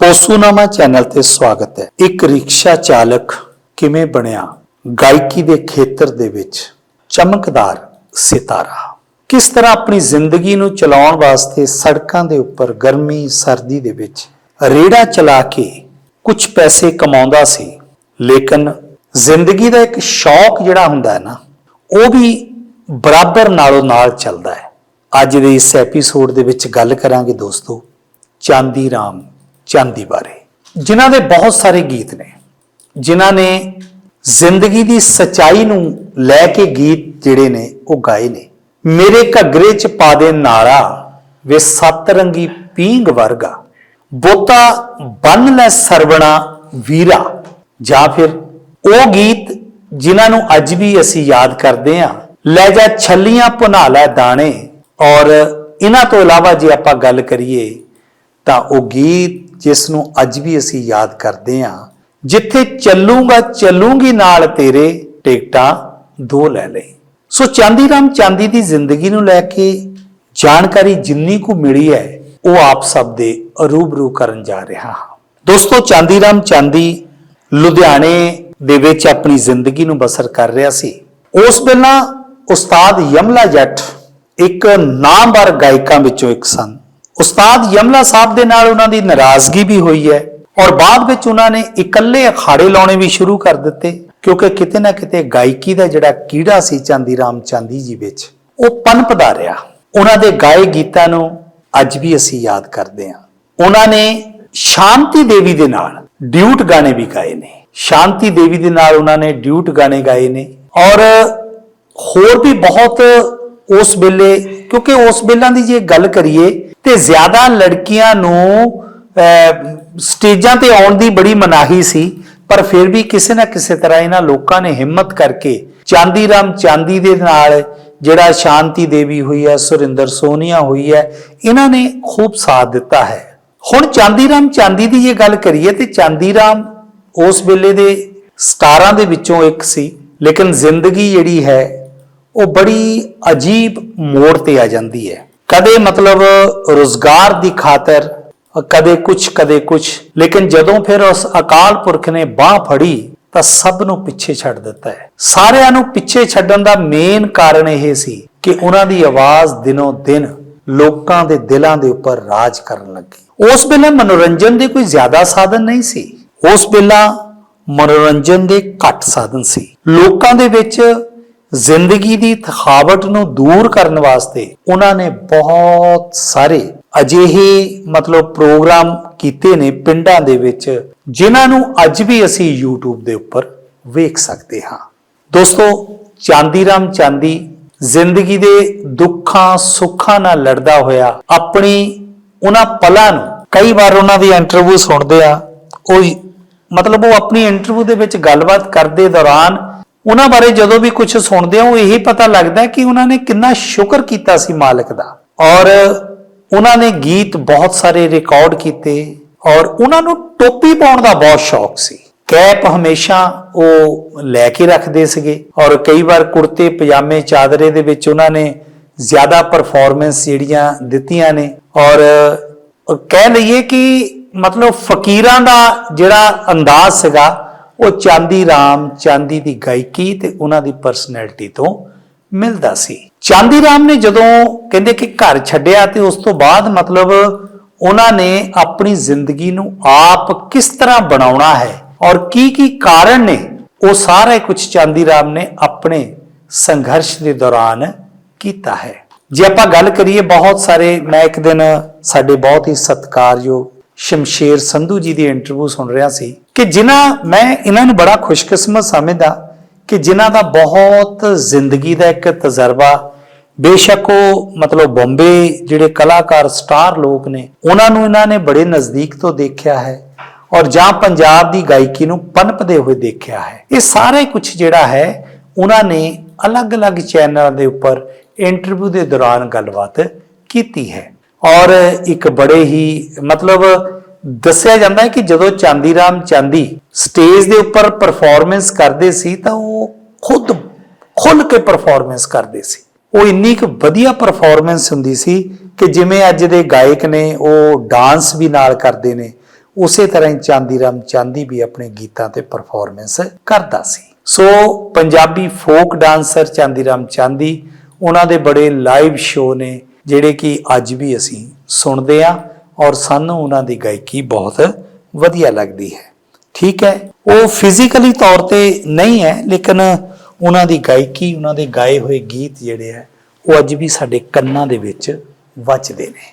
ਪੋਸੂਨਾਮਾ channel ਤੇ ਸਵਾਗਤ ਹੈ। ਇੱਕ ਰਿਕਸ਼ਾ ਚਾਲਕ ਕਿਵੇਂ ਬਣਿਆ? ਗਾਇਕੀ ਦੇ ਖੇਤਰ ਦੇ ਵਿੱਚ ਚਮਕਦਾਰ ਸਿਤਾਰਾ। ਕਿਸ ਤਰ੍ਹਾਂ ਆਪਣੀ ਜ਼ਿੰਦਗੀ ਨੂੰ ਚਲਾਉਣ ਵਾਸਤੇ ਸੜਕਾਂ ਦੇ ਉੱਪਰ ਗਰਮੀ, ਸਰਦੀ ਦੇ ਵਿੱਚ ਰੇੜਾ ਚਲਾ ਕੇ ਕੁਝ ਪੈਸੇ ਕਮਾਉਂਦਾ ਸੀ, ਲੇਕਿਨ ਜ਼ਿੰਦਗੀ ਦਾ ਇੱਕ ਸ਼ੌਕ ਜਿਹੜਾ ਹੁੰਦਾ ਹੈ ਨਾ, ਉਹ ਵੀ ਬਰਾਬਰ ਨਾਲੋਂ ਨਾਲ ਚੱਲਦਾ ਹੈ। ਅੱਜ ਦੇ ਇਸ ਐਪੀਸੋਡ ਦੇ ਵਿੱਚ ਗੱਲ ਕਰਾਂਗੇ ਦੋਸਤੋ ਚਾਂਦੀ ਰਾਮ ਚਾਂਦੀ ਬਾਰੇ ਜਿਨ੍ਹਾਂ ਦੇ ਬਹੁਤ ਸਾਰੇ ਗੀਤ ਨੇ, ਜਿਨ੍ਹਾਂ ਨੇ ਜ਼ਿੰਦਗੀ ਦੀ ਸਚਾਈ ਨੂੰ ਲੈ ਕੇ ਗੀਤ ਜਿਹੜੇ ਨੇ, ਉਹ ਗਾਏ ਨੇ। ਮੇਰੇ ਘੱਗਰੇ ਚ ਪਾ ਦੇ ਨਾਰਾ ਵੇ ਸੱਤ ਰੰਗੀ ਪੀਂਗ ਵਰਗਾ। ਬੋਤਾ ਬੰਨ ਲੈ ਸਰਵਣਾ ਵੀਰਾ। ਜਾਂ ਫਿਰ ਉਹ ਗੀਤ ਜਿਨ੍ਹਾਂ ਨੂੰ ਅੱਜ ਵੀ ਅਸੀਂ ਯਾਦ ਕਰਦੇ ਹਾਂ ਲੈ ਜਾ ਛੱਲੀਆਂ ਭੁਨਾ ਲੈ ਦਾਣੇ। ਔਰ ਇਹਨਾਂ ਤੋਂ ਇਲਾਵਾ ਜੇ ਆਪਾਂ ਗੱਲ ਕਰੀਏ ਤਾਂ ਉਹ ਗੀਤ ਜਿਸ ਨੂੰ ਅੱਜ ਵੀ ਅਸੀਂ ਯਾਦ ਕਰਦੇ ਹਾਂ, ਜਿੱਥੇ ਚੱਲੂਗਾ ਚੱਲੂਗੀ ਨਾਲ ਤੇਰੇ ਟਿਕਟਾਂ ਦੋ ਲੈ ਲਈ ਸੋ ਚਾਂਦੀ ਰਾਮ ਚਾਂਦੀ ਦੀ ਜ਼ਿੰਦਗੀ ਨੂੰ ਲੈ ਕੇ ਜਾਣਕਾਰੀ ਜਿੰਨੀ ਕੁ ਮਿਲੀ ਹੈ, ਉਹ ਆਪ ਸਭ ਦੇ ਰੂਬਰੂ ਕਰਨ ਜਾ ਰਿਹਾ ਹਾਂ। ਦੋਸਤੋ ਚਾਂਦੀ ਰਾਮ ਚਾਂਦੀ ਲੁਧਿਆਣੇ ਦੇ ਵਿੱਚ ਆਪਣੀ ਜ਼ਿੰਦਗੀ ਨੂੰ ਬਸਰ ਕਰ ਰਿਹਾ ਸੀ। ਉਸ ਵੇਲਾ ਉਸਤਾਦ ਯਮਲਾ ਜੱਟ ਇੱਕ ਨਾਮਵਰ ਗਾਇਕਾਂ ਵਿੱਚੋਂ ਇੱਕ ਸਨ। ਉਸਤਾਦ ਯਮਲਾ ਸਾਹਿਬ ਦੇ ਨਾਲ ਉਹਨਾਂ ਦੀ ਨਾਰਾਜ਼ਗੀ ਵੀ ਹੋਈ ਹੈ ਔਰ ਬਾਅਦ ਵਿੱਚ ਉਹਨਾਂ ਨੇ ਇਕੱਲੇ ਅਖਾੜੇ ਲਾਉਣੇ ਵੀ ਸ਼ੁਰੂ ਕਰ ਦਿੱਤੇ, ਕਿਉਂਕਿ ਕਿਤੇ ਨਾ ਕਿਤੇ ਗਾਇਕੀ ਦਾ ਜਿਹੜਾ ਕੀੜਾ ਸੀ ਚਾਂਦੀ ਰਾਮ ਚਾਂਦੀ ਜੀ ਵਿੱਚ, ਉਹ ਪਨਪਦਾ ਰਿਹਾ ਉਹਨਾਂ ਦੇ ਗਾਏ ਗੀਤਾਂ ਨੂੰ ਅੱਜ ਵੀ ਅਸੀਂ ਯਾਦ ਕਰਦੇ ਹਾਂ। ਉਹਨਾਂ ਨੇ ਸ਼ਾਂਤੀ ਦੇਵੀ ਦੇ ਨਾਲ ਡਿਊਟ ਗਾਣੇ ਵੀ ਗਾਏ ਨੇ। ਸ਼ਾਂਤੀ ਦੇਵੀ ਦੇ ਨਾਲ ਉਹਨਾਂ ਨੇ ਡਿਊਟ ਗਾਣੇ ਗਾਏ ਨੇ। ਔਰ ਹੋਰ ਵੀ ਬਹੁਤ ਉਸ ਵੇਲੇ, ਕਿਉਂਕਿ ਉਸ ਵੇਲਾਂ ਦੀ ਜੇ ਗੱਲ ਕਰੀਏ, ਤੇ ਜ਼ਿਆਦਾ ਲੜਕੀਆਂ ਨੂੰ ਸਟੇਜਾਂ ਤੇ ਆਉਣ ਦੀ ਬੜੀ ਮਨਾਹੀ ਸੀ, ਪਰ ਫਿਰ ਵੀ ਕਿਸੇ ਨਾ ਕਿਸੇ ਤਰ੍ਹਾਂ ਇਹਨਾਂ ਲੋਕਾਂ ਨੇ ਹਿੰਮਤ ਕਰਕੇ ਚਾਂਦੀ ਰਾਮ ਚਾਂਦੀ ਦੇ ਨਾਲ ਜਿਹੜਾ ਸ਼ਾਂਤੀ ਦੇਵੀ ਹੋਈ ਹੈ, ਸੁਰਿੰਦਰ ਸੋਨੀਆ ਹੋਈ ਹੈ, ਇਹਨਾਂ ਨੇ ਖੂਬ ਸਾਥ ਦਿੱਤਾ ਹੈ। ਹੁਣ ਚਾਂਦੀ ਰਾਮ ਚਾਂਦੀ ਦੀ ਜੇ ਗੱਲ ਕਰੀਏ, ਤੇ ਚਾਂਦੀ ਰਾਮ ਉਸ ਵੇਲੇ ਦੇ ਸਟਾਰਾਂ ਦੇ ਵਿੱਚੋਂ ਇੱਕ ਸੀ, ਲੇਕਿਨ ਜ਼ਿੰਦਗੀ ਜਿਹੜੀ ਹੈ ਉਹ ਬੜੀ ਅਜੀਬ ਮੋੜ ਤੇ ਆ ਜਾਂਦੀ ਹੈ। ਕਦੇ ਮਤਲਬ ਰੋਜ਼ਗਾਰ ਦੀ ਖਾਤਰ, ਕਦੇ ਕੁਛ ਕਦੇ ਕੁਛ। ਲੇਕਿਨ ਜਦੋਂ ਫਿਰ ਉਸ ਅਕਾਲ ਪੁਰਖ ਨੇ ਬਾਹ ਫੜੀ, ਤਾਂ ਸਭ ਨੂੰ ਪਿੱਛੇ ਛੱਡ ਦਿੱਤਾ ਹੈ। ਸਾਰਿਆਂ ਨੂੰ ਪਿੱਛੇ ਛੱਡਣ ਦਾ ਮੇਨ ਕਾਰਨ ਇਹ ਸੀ ਕਿ ਉਹਨਾਂ ਦੀ ਆਵਾਜ਼ ਦਿਨੋਂ ਦਿਨ ਲੋਕਾਂ ਦੇ ਦਿਲਾਂ ਦੇ ਉੱਪਰ ਰਾਜ ਕਰਨ ਲੱਗੀ। ਉਸ ਵੇਲੇ ਮਨੋਰੰਜਨ ਦੇ ਕੋਈ ਜ਼ਿਆਦਾ ਸਾਧਨ ਨਹੀਂ ਸੀ। ਉਸ ਵੇਲਾ ਮਨੋਰੰਜਨ ਦੇ ਘੱਟ ਸਾਧਨ ਸੀ। ਲੋਕਾਂ ਦੇ ਵਿੱਚ ਜ਼ਿੰਦਗੀ ਦੀ ਥਕਾਵਟ ਨੂੰ ਦੂਰ ਕਰਨ ਵਾਸਤੇ ਉਹਨਾਂ ਨੇ ਬਹੁਤ ਸਾਰੇ ਅਜਿਹੇ ਮਤਲਬ ਪ੍ਰੋਗਰਾਮ ਕੀਤੇ ਨੇ ਪਿੰਡਾਂ ਦੇ ਵਿੱਚ, ਜਿਨ੍ਹਾਂ ਨੂੰ ਅੱਜ ਵੀ ਅਸੀਂ YouTube ਦੇ ਉੱਪਰ ਵੇਖ ਸਕਦੇ ਹਾਂ। ਦੋਸਤੋ ਚਾਂਦੀ ਰਾਮ ਚਾਂਦੀ ਜ਼ਿੰਦਗੀ ਦੇ ਦੁੱਖਾਂ ਸੁੱਖਾਂ ਨਾਲ ਲੜਦਾ ਹੋਇਆ ਆਪਣੀ ਉਹਨਾਂ ਪਲਾਂ ਨੂੰ ਕਈ ਵਾਰ ਉਹਨਾਂ ਦੀ ਇੰਟਰਵਿਊ ਸੁਣਦੇ ਆ, ਉਹ ਮਤਲਬ ਉਹ ਆਪਣੀ ਇੰਟਰਵਿਊ ਦੇ ਵਿੱਚ ਗੱਲਬਾਤ ਕਰਦੇ ਦੌਰਾਨ ਉਹਨਾਂ ਬਾਰੇ ਜਦੋਂ ਵੀ ਕੁਝ ਸੁਣਦੇ ਆ ਉਹ ਇਹੀ ਪਤਾ ਲੱਗਦਾ ਕਿ ਉਹਨਾਂ ਨੇ ਕਿੰਨਾ ਸ਼ੁਕਰ ਕੀਤਾ ਸੀ ਮਾਲਕ ਦਾ। ਔਰ ਉਹਨਾਂ ਨੇ ਗੀਤ ਬਹੁਤ ਸਾਰੇ ਰਿਕਾਰਡ ਕੀਤੇ ਔਰ ਉਹਨਾਂ ਨੂੰ ਟੋਪੀ ਪਾਉਣ ਦਾ ਬਹੁਤ ਸ਼ੌਕ ਸੀ। ਕੈਪ ਹਮੇਸ਼ਾ ਉਹ ਲੈ ਕੇ ਰੱਖਦੇ ਸੀਗੇ ਔਰ ਕਈ ਵਾਰ ਕੁੜਤੇ, ਪਜਾਮੇ, ਚਾਦਰੇ ਦੇ ਵਿੱਚ ਉਹਨਾਂ ਨੇ ਜ਼ਿਆਦਾ ਪਰਫਾਰਮੈਂਸ ਜਿਹੜੀਆਂ ਦਿੱਤੀਆਂ ਨੇ ਔਰ ਕਹਿ ਲਈਏ ਕਿ ਮਤਲਬ ਫਕੀਰਾਂ ਦਾ ਜਿਹੜਾ ਅੰਦਾਜ਼ ਸੀਗਾ ਉਹ ਚਾਂਦੀ ਰਾਮ, ਚਾਂਦੀ ਦੀ ਗਾਇਕੀ ਤੇ ਉਹਨਾਂ ਦੀ ਪਰਸਨੈਲਿਟੀ ਤੋਂ ਮਿਲਦਾ ਸੀ। ਚਾਂਦੀ ਰਾਮ ਨੇ ਜਦੋਂ ਕਹਿੰਦੇ ਕਿ ਘਰ ਛੱਡਿਆ ਤੇ ਉਸ ਤੋਂ ਬਾਅਦ ਮਤਲਬ ਉਹਨਾਂ ਨੇ ਆਪਣੀ ਜ਼ਿੰਦਗੀ ਨੂੰ ਆਪ ਕਿਸ ਤਰ੍ਹਾਂ ਬਣਾਉਣਾ ਹੈ ਔਰ ਕੀ ਕੀ ਕਾਰਨ ਨੇ, ਉਹ ਸਾਰਾ ਕੁਝ ਚਾਂਦੀ ਰਾਮ ਨੇ ਆਪਣੇ ਸੰਘਰਸ਼ ਦੇ ਦੌਰਾਨ ਕੀਤਾ ਹੈ। ਜੇ ਆਪਾਂ ਗੱਲ ਕਰੀਏ ਬਹੁਤ ਸਾਰੇ, ਮੈਂ ਇੱਕ ਦਿਨ ਸਾਡੇ ਬਹੁਤ ਹੀ ਸਤਿਕਾਰਯੋਗ ਸ਼ਮਸ਼ੇਰ ਸੰਧੂ ਜੀ ਦੀ ਇੰਟਰਵਿਊ ਸੁਣ ਰਿਹਾ ਸੀ। ਕਿ ਜਿਨ੍ਹਾਂ, ਮੈਂ ਇਹਨਾਂ ਨੂੰ ਬੜਾ ਖੁਸ਼ਕਿਸਮਤ ਸਮਝਦਾ ਕਿ ਜਿਨ੍ਹਾਂ ਦਾ ਬਹੁਤ ਜ਼ਿੰਦਗੀ ਦਾ ਇੱਕ ਤਜਰਬਾ, ਬੇਸ਼ੱਕ ਉਹ ਮਤਲਬ ਬੰਬੇ ਜਿਹੜੇ ਕਲਾਕਾਰ, ਸਟਾਰ ਲੋਕ ਨੇ, ਉਹਨਾਂ ਨੂੰ ਇਹਨਾਂ ਨੇ ਬੜੇ ਨਜ਼ਦੀਕ ਤੋਂ ਦੇਖਿਆ ਹੈ ਔਰ ਜਾਂ ਪੰਜਾਬ ਦੀ ਗਾਇਕੀ ਨੂੰ ਪਨਪਦੇ ਹੋਏ ਦੇਖਿਆ ਹੈ। ਇਹ ਸਾਰੇ ਕੁਝ ਜਿਹੜਾ ਹੈ, ਉਹਨਾਂ ਨੇ ਅਲੱਗ-ਅਲੱਗ ਚੈਨਲਾਂ ਦੇ ਉੱਪਰ ਇੰਟਰਵਿਊ ਦੇ ਦੌਰਾਨ ਗੱਲਬਾਤ ਕੀਤੀ ਹੈ। ਔਰ ਇੱਕ ਬੜੇ ਹੀ ਮਤਲਬ ਦੱਸਿਆ ਜਾਂਦਾ ਹੈ ਕਿ ਜਦੋਂ ਚਾਂਦੀ ਰਾਮ ਚਾਂਦੀ ਸਟੇਜ ਦੇ ਉੱਪਰ ਪਰਫਾਰਮੈਂਸ ਕਰਦੇ ਸੀ ਤਾਂ ਉਹ ਖੁਦ ਖੁੱਲ ਕੇ ਪਰਫਾਰਮੈਂਸ ਕਰਦੇ ਸੀ। ਉਹ ਇੰਨੀ ਕੁ ਵਧੀਆ ਪਰਫਾਰਮੈਂਸ ਹੁੰਦੀ ਸੀ ਕਿ ਜਿਵੇਂ ਅੱਜ ਦੇ ਗਾਇਕ ਨੇ, ਉਹ ਡਾਂਸ ਵੀ ਨਾਲ ਕਰਦੇ ਨੇ, ਉਸੇ ਤਰ੍ਹਾਂ ਹੀ ਚਾਂਦੀ ਰਾਮ ਚਾਂਦੀ ਵੀ ਆਪਣੇ ਗੀਤਾਂ ਤੇ ਪਰਫਾਰਮੈਂਸ ਕਰਦਾ ਸੀ। So Punjabi folk dancer Chandi Ram Chandi, ਉਹਨਾਂ ਦੇ ਬੜੇ ਲਾਈਵ ਸ਼ੋਅ ਨੇ, ਜਿਹੜੇ ਕਿ ਅੱਜ ਵੀ ਅਸੀਂ ਸੁਣਦੇ ਆ ਔਰ ਸਾਨੂੰ ਉਹਨਾਂ ਦੀ ਗਾਇਕੀ ਬਹੁਤ ਵਧੀਆ ਲੱਗਦੀ ਹੈ। ਠੀਕ ਹੈ, ਉਹ ਫਿਜ਼ੀਕਲੀ ਤੌਰ ਤੇ ਨਹੀਂ ਹੈ, ਲੇਕਿਨ ਉਹਨਾਂ ਦੀ ਗਾਇਕੀ, ਉਹਨਾਂ ਦੇ ਗਾਏ ਹੋਏ ਗੀਤ ਜਿਹੜੇ ਆ ਉਹ ਅੱਜ ਵੀ ਸਾਡੇ ਕੰਨਾਂ ਦੇ ਵਿੱਚ ਵੱਜਦੇ ਨੇ।